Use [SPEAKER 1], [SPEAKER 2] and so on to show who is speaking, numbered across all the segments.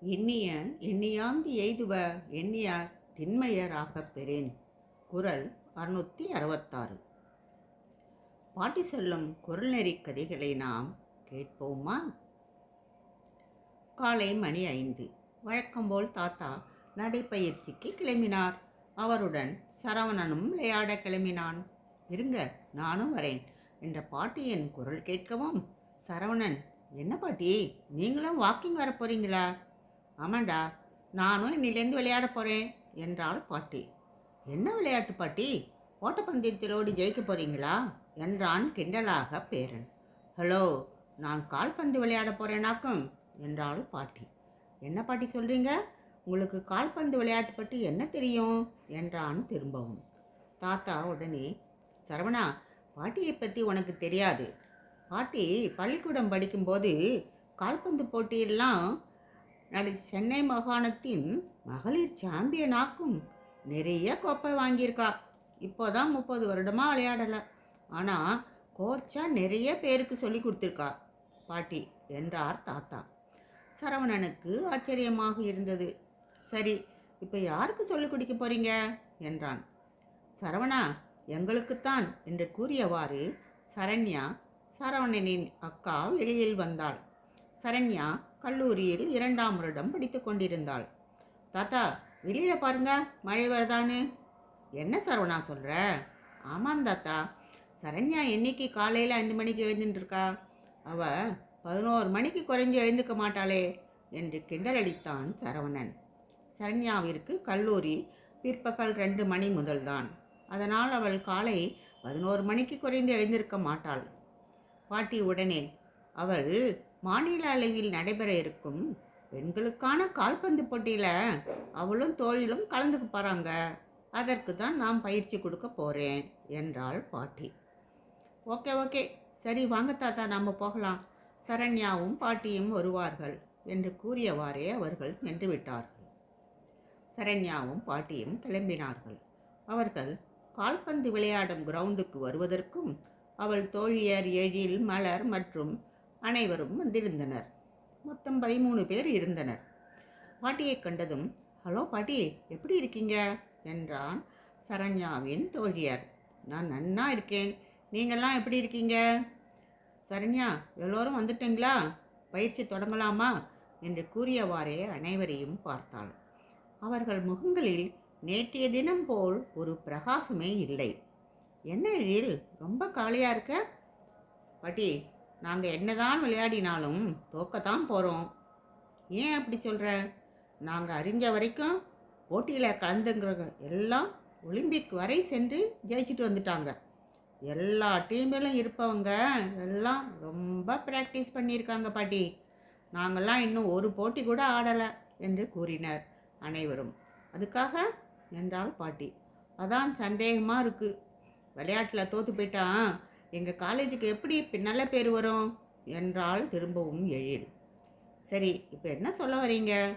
[SPEAKER 1] எண்ணிய எண்ணியாங்கு எய்துவ எண்ணியார் திண்மையராகப் பெறேன். குரல் அறுநூற்றி அறுபத்தாறு பாட்டி சொல்லும் குரல்நெறி கதைகளை நாம் கேட்போமா? காலை மணி ஐந்து. வழக்கம்போல் தாத்தா நடைப்பயிற்சிக்கு கிளம்பினார். அவருடன் சரவணனும் விளையாட கிளம்பினான். இருங்க நானும் வரேன் என்ற பாட்டியின் குரல் கேட்கவும் சரவணன் என்ன பாட்டி நீங்களும் வாக்கிங் வர போகிறீங்களா ஆமாண்டா. நானும் இன்னிலேருந்து விளையாட போகிறேன் என்றாள் பாட்டி. என்ன விளையாட்டு பாட்டி? ஓட்டப்பந்தயத்தில் ஓடி ஜெயிக்க போகிறீங்களா என்றான் கிண்டலாக பேரன். ஹலோ நான் கால்பந்து விளையாட போகிறேனாக்கும் என்றாள் பாட்டி. என்ன பாட்டி சொல்கிறீங்க உங்களுக்கு கால்பந்து விளையாட்டு பற்றி என்ன தெரியும்? என்றான் திரும்பவும். தாத்தா உடனே சரவணா பாட்டியை பற்றி உனக்கு தெரியாது. பாட்டி பள்ளிக்கூடம் படிக்கும்போது கால்பந்து போட்டியெல்லாம் நடு சென்னை மாகாணத்தின் மகளிர் சாம்பியனாக்கும் நிறைய கோப்பை வாங்கியிருக்கா. இப்போதான் முப்பது வருடமாக விளையாடலை. ஆனால் கோச்சா நிறைய பேருக்கு சொல்லி கொடுத்துருக்கா. பாட்டி என்றார் தாத்தா. சரவணனுக்கு ஆச்சரியமாக இருந்தது. சரி இப்போ யாருக்கு சொல்லிக் கொடுக்க போறீங்க? என்றான். சரவணா எங்களுக்குத்தான் என்று கூறியவாறு சரண்யா சரவணனின் அக்கா வெளியில் வந்தாள். சரண்யா கல்லூரியில் இரண்டாம் வருடம் படித்து கொண்டிருந்தாள். தாத்தா வெளியில் பாருங்க மழை வருதான்னு. என்ன சரவணா சொல்கிற ஆமாம் தாத்தா சரண்யா என்னைக்கு காலையில் ஐந்து மணிக்கு எழுந்துட்டுருக்கா அவள் அவ பதினோரு மணிக்கு குறைஞ்சி எழுந்துக்க மாட்டாளே என்று கிண்டலடித்தான் சரவணன். சரண்யாவிற்கு கல்லூரி பிற்பகல் ரெண்டு மணி முதல்தான். அதனால் அவள் காலை பதினோரு மணிக்கு குறைந்து எழுந்திருக்க மாட்டாள். பாட்டி உடனே அவள் மாநில அளவில் நடைபெற இருக்கும் பெண்களுக்கான கால்பந்து போட்டியில் அவளும் தோழிலும் கலந்துக்க போகிறாங்க அதற்கு தான் நான் பயிற்சி கொடுக்க போகிறேன் என்றாள் பாட்டி. Okay okay. சரி வாங்க தாத்தா நாம் போகலாம். சரண்யாவும் பாட்டியும் வருவார்கள் என்று கூறியவாறே அவர்கள் சென்று விட்டார்கள். சரண்யாவும் பாட்டியும் கிளம்பினார்கள். அவர்கள் கால்பந்து விளையாடும் கிரவுண்டுக்கு வருவதற்கும் அவள் தோழியர் எழில் மலர் மற்றும் அனைவரும் வந்திருந்தனர். மொத்தம் பதிமூணு பேர் இருந்தனர். பாட்டியை கண்டதும் ஹலோ பாட்டி எப்படி இருக்கீங்க? என்றான் சரண்யாவின் தோழியர். நான் நன்னா இருக்கேன். நீங்கள்லாம் எப்படி இருக்கீங்க? சரண்யா எல்லோரும் வந்துட்டீங்களா? பயிற்சி தொடங்கலாமா? என்று கூறியவாறே அனைவரையும் பார்த்தாள். அவர்கள் முகங்களில் நேற்றைய தினம் போல் ஒரு பிரகாசமே இல்லை. என்ன எழில்? ரொம்ப காலியாக இருக்க? பாட்டி நாங்கள் என்னதான் விளையாடினாலும் தோக்கத்தான் போகிறோம் ஏன் அப்படி சொல்கிற நாங்கள் அறிஞ்ச வரைக்கும் போட்டியில் கலந்துங்கிற எல்லாம் ஒலிம்பிக் வரை சென்று ஜெயிச்சுட்டு வந்துட்டாங்க. எல்லா டீமிலும் இருப்பவங்க எல்லாம் ரொம்ப ப்ராக்டிஸ் பண்ணியிருக்காங்க பாட்டி. நாங்கள்லாம் இன்னும் ஒரு போட்டி கூட ஆடலை என்று கூறினர் அனைவரும். அதுக்காக என்றாள் பாட்டி. அதான் சந்தேகமாக இருக்குது விளையாட்டில் தோற்று போயிட்டான். எங்கள் காலேஜுக்கு எப்படி பி- நல்ல பேர் வரும்? என்றால் திரும்பவும் எழில். சரி இப்போ என்ன சொல்ல வரீங்க?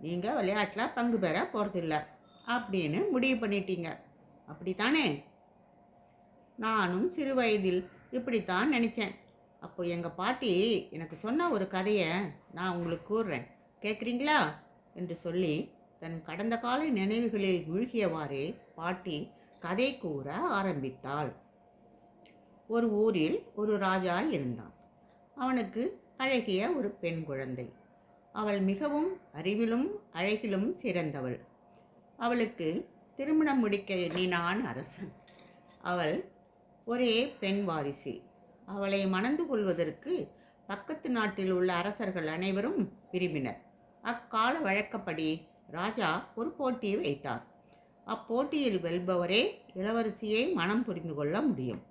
[SPEAKER 1] நீங்கள் விளையாட்டில் பங்கு பெற போகிறதில்ல அப்படின்னு முடிவு பண்ணிட்டீங்க. அப்படித்தானே? நானும் சிறு வயதில் இப்படித்தான் நினச்சேன். அப்போ எங்கள் பாட்டி எனக்கு சொன்ன ஒரு கதையை நான் உங்களுக்கு கூறுறேன். கேட்குறீங்களா என்று சொல்லி தன் கடந்த கால நினைவுகளில் மூழ்கியவாறே பாட்டி கதை கூற ஆரம்பித்தாள். ஒரு ஊரில் ஒரு ராஜா இருந்தான். அவனுக்கு அழகிய ஒரு பெண் குழந்தை. அவள் மிகவும் அறிவிலும் அழகிலும் சிறந்தவள். அவளுக்கு திருமணம் முடிக்க எண்ணினான் அரசன். அவள் ஒரே பெண் வாரிசு. அவளை மணந்து கொள்வதற்கு பக்கத்து நாட்டில் உள்ள அரசர்கள் அனைவரும் விரும்பினர். அக்கால வழக்கப்படி ராஜா ஒரு போட்டியை வைத்தார். அப்போட்டியில் வெல்பவரே இளவரசியை மனம் புரிந்து கொள்ள முடியும்.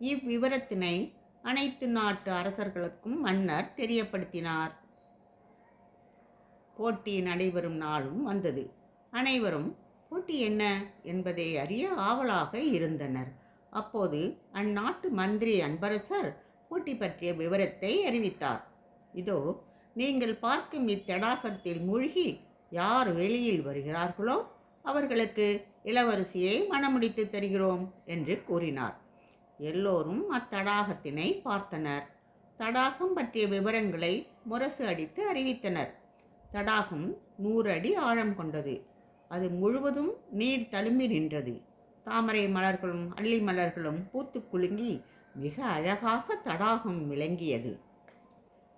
[SPEAKER 1] இவ்விவரத்தினை அனைத்து நாட்டு அரசர்களுக்கும் மன்னர் தெரியப்படுத்தினார். போட்டி நடைபெறும் நாளும் வந்தது. அனைவரும் போட்டி என்ன என்பதை அறிய ஆவலாக இருந்தனர். அப்போது அந்நாட்டு மந்திரி அன்பரசர் போட்டி பற்றிய விவரத்தை அறிவித்தார். இதோ நீங்கள் பார்க்கும் இத்தடாகத்தில் மூழ்கி யார் வெளியில் வருகிறார்களோ அவர்களுக்கு இளவரசியை மணமுடித்து தருகிறோம் என்று கூறினார். எல்லோரும் அத்தடாகத்தினை பார்த்தனர். தடாகம் பற்றிய விவரங்களை முரசு அடித்து அறிவித்தனர். தடாகம் நூறு அடி ஆழம் கொண்டது. அது முழுவதும் நீர் தழும்பி நின்றது. தாமரை மலர்களும் அள்ளி மலர்களும் பூத்து குலுங்கி மிக அழகாக தடாகம் விளங்கியது.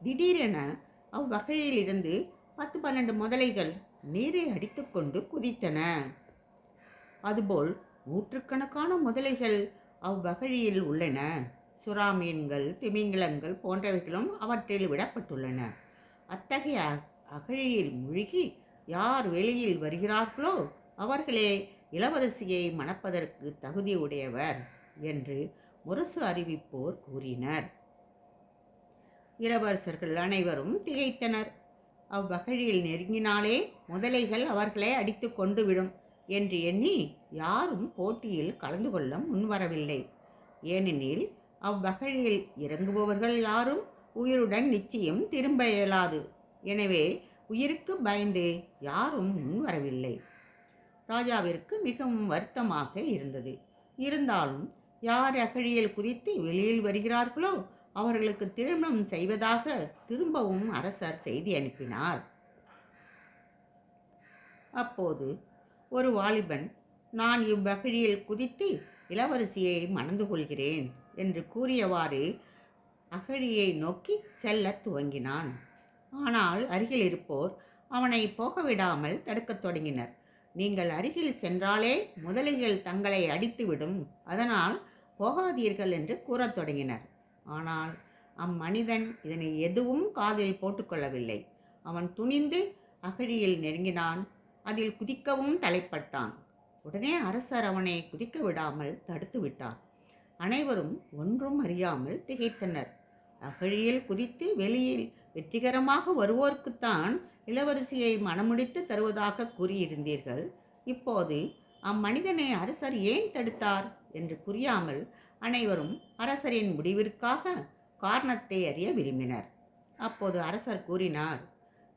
[SPEAKER 1] திடீரென அவ்வகையிலிருந்து பத்து பன்னெண்டு முதலைகள் நீரை அடித்துக்கொண்டு குதித்தன. அதுபோல் நூற்றுக்கணக்கான முதலைகள் அவ்வகழியில் உள்ளன. சுறா மீன்கள் திமிங்கிலங்கள் போன்றவைகளும் அவற்றில் விடப்பட்டுள்ளன. அத்தகைய அ- அகழியில் மூழ்கி யார் வெளியில் வருகிறார்களோ அவர்களே இளவரசியை மணப்பதற்கு தகுதியுடையவர் என்று முரசு அறிவிப்போர் கூறினர். இளவரசர்கள் அனைவரும் திகைத்தனர். அவ்வகழியில் நெருங்கினாலே முதலைகள் அவர்களை அடித்து கொண்டு விடும் என்று எண்ணி யாரும் போட்டியில் கலந்து கொள்ள முன்வரவில்லை. ஏனெனில் அவ்வகழியில் இறங்குபவர்கள் யாரும் உயிருடன் நிச்சயம் திரும்ப இயலாது. எனவே உயிருக்கு பயந்து யாரும் முன்வரவில்லை. ராஜாவிற்கு மிகவும் வருத்தமாக இருந்தது. இருந்தாலும் யார் அகழியில் குதித்து வெளியில் வருகிறார்களோ அவர்களுக்கு திருமணம் செய்வதாக திரும்பவும் அரசர் செய்தி அனுப்பினார். அப்போது ஒரு வாலிபன் நான் இவ்வகழியில் குதித்து இளவரசியை மணந்து கொள்கிறேன் என்று கூறியவாறு அகழியை நோக்கி செல்லத் துவங்கினான். ஆனால் அருகில் இருப்போர் அவனை போகவிடாமல் தடுக்கத் தொடங்கினர். நீங்கள் அருகில் சென்றாலே முதலைகள் தங்களை அடித்துவிடும் அதனால் போகாதீர்கள் என்று கூறத் தொடங்கினர். ஆனால் அம்மனிதன் இதனை எதுவும் காதில் போட்டுக்கொள்ளவில்லை அவன் துணிந்து அகழியில் நெருங்கினான். அதில் குதிக்கவும் தலைப்பட்டான். உடனே அரசர் அவனை குதிக்க விடாமல் தடுத்து விட்டார். அனைவரும் ஒன்றும் அறியாமல் திகைத்தனர். அகழியில் குதித்து வெளியில் வெற்றிகரமாக வருவோர்க்குத்தான் இளவரசியை மணமுடித்து தருவதாக கூறியிருந்தீர்கள். இப்போது அம்மனிதனை அரசர் ஏன் தடுத்தார் என்று புரியாமல் அனைவரும் அரசரின் முடிவிற்காக காரணத்தை அறிய விரும்பினர். அப்போது அரசர் கூறினார்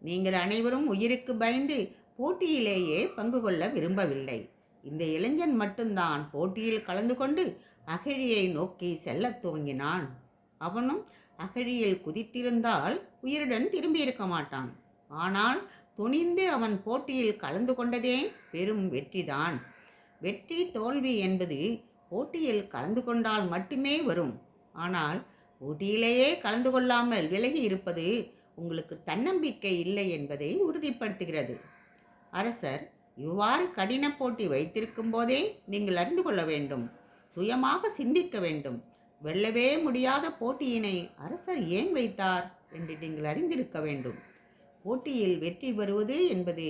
[SPEAKER 1] நீங்கள் அனைவரும் உயிருக்கு பயந்து போட்டியிலேயே பங்கு கொள்ள விரும்பவில்லை. இந்த இளைஞன் மட்டும்தான் போட்டியில் கலந்து கொண்டு அகழியை நோக்கி செல்லத் துவங்கினான். அவனும் அகழியில் குதித்திருந்தால் உயிருடன் திரும்பியிருக்க மாட்டான். ஆனால் துணிந்து அவன் போட்டியில் கலந்து கொண்டதே பெரும் வெற்றிதான். வெற்றி தோல்வி என்பது போட்டியில் கலந்து கொண்டால் மட்டுமே வரும். ஆனால் போட்டியிலேயே கலந்து கொள்ளாமல் விலகி இருப்பது உங்களுக்கு தன்னம்பிக்கை இல்லை என்பதை உறுதிப்படுத்துகிறது. அரசர் இவ்வாறு கடின போட்டி வைத்திருக்கும் போதே நீங்கள் அறிந்து கொள்ள வேண்டும். சுயமாக சிந்திக்க வேண்டும். வெல்லவே முடியாத போட்டியினை அரசர் ஏன் வைத்தார் என்று நீங்கள் அறிந்திருக்க வேண்டும். போட்டியில் வெற்றி பெறுவது என்பது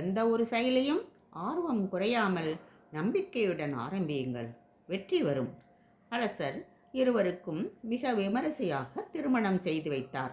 [SPEAKER 1] எந்த ஒரு செயலையும் ஆர்வம் குறையாமல் நம்பிக்கையுடன் ஆரம்பியுங்கள். வெற்றி வரும். அரசர் இருவருக்கும் மிக விமரிசையாக திருமணம் செய்து வைத்தார்.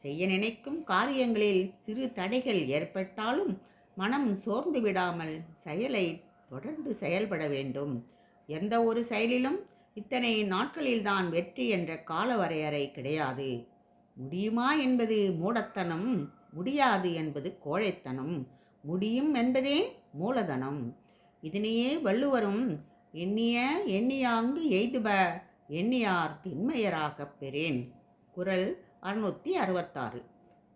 [SPEAKER 1] செய்ய நினைக்கும் காரியங்களில் சிறு தடைகள் ஏற்பட்டாலும் மனம் சோர்ந்து விடாமல் செயலை தொடர்ந்து செயல்பட வேண்டும். எந்த ஒரு செயலிலும் இத்தனை நாட்களில்தான் வெற்றி என்ற கால வரையறை கிடையாது. முடியுமா என்பது மூடத்தனம் முடியாது என்பது கோழைத்தனம். முடியும் என்பதே மூலதனம். இதனையே வள்ளுவரும் எண்ணிய எண்ணியாங்கு எய்துப எண்ணியார் திண்மையராகப் பெறேன். குரல் அறுநூற்றி அறுபத்தாறு.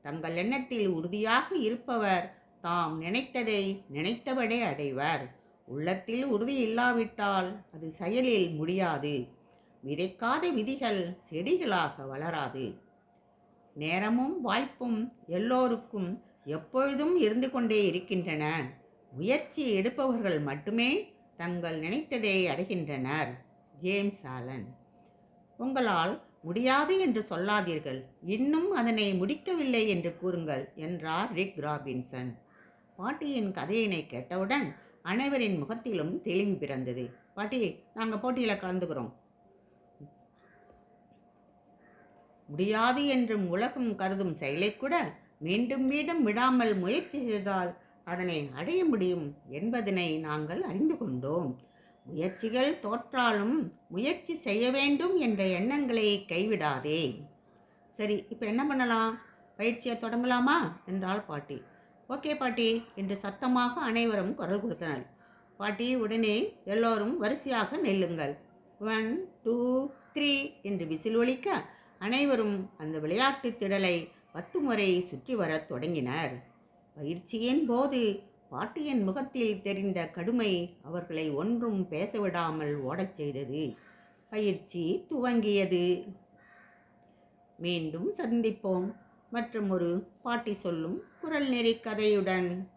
[SPEAKER 1] தங்கள் எண்ணத்தில் உறுதியாக இருப்பவர் தாம் நினைத்ததை நினைத்தபடி அடைவர். உள்ளத்தில் உறுதி இல்லாவிட்டால் அது செயலில் முடியாது. விதைக்காத விதிகள் செடிகளாக வளராது. நேரமும் வாய்ப்பும் எல்லோருக்கும் எப்பொழுதும் இருந்து கொண்டே இருக்கின்றன. முயற்சி எடுப்பவர்கள் மட்டுமே தங்கள் நினைத்ததை அடைகின்றனர். James Allen. உங்களால் முடியாது என்று சொல்லாதீர்கள். இன்னும் அதனை முடிக்கவில்லை என்று கூறுங்கள் என்றார் ரிக் ராபின்சன். பாட்டியின் கதையினை கேட்டவுடன் அனைவரின் முகத்திலும் தெளிவு பிறந்தது. பாட்டி நாங்கள் போட்டியில் கலந்துக்கிறோம். முடியாது என்றும் உலகம் கருதும் செயலை கூட மீண்டும் மீண்டும் விடாமல் முயற்சி செய்தால் அதனை அடைய முடியும் என்பதனை நாங்கள் அறிந்து கொண்டோம். முயற்சிகள் தோற்றாலும் முயற்சி செய்ய வேண்டும் என்ற எண்ணங்களை கைவிடாதே. சரி இப்போ என்ன பண்ணலாம்? பயிற்சியை தொடங்கலாமா? என்றாள் பாட்டி. ஓகே பாட்டி என்று சத்தமாக அனைவரும் குரல் கொடுத்தனர். பாட்டி உடனே எல்லோரும் வரிசையாக நெல்லுங்கள். ஒன் டூ த்ரீ என்று விசில் ஒலிக்க அனைவரும் அந்த விளையாட்டு திடலை பத்து முறை சுற்றி வரத் தொடங்கினர். பயிற்சியின் போது பாட்டியின் முகத்தில் தெரிந்த கடுமை அவர்களை ஒன்றும் பேசவிடாமல் ஓடச் செய்தது. பயிற்சி துவங்கியது. மீண்டும் சந்திப்போம். மற்றும் ஒரு பாட்டி சொல்லும் குரல் நெறி கதையுடன்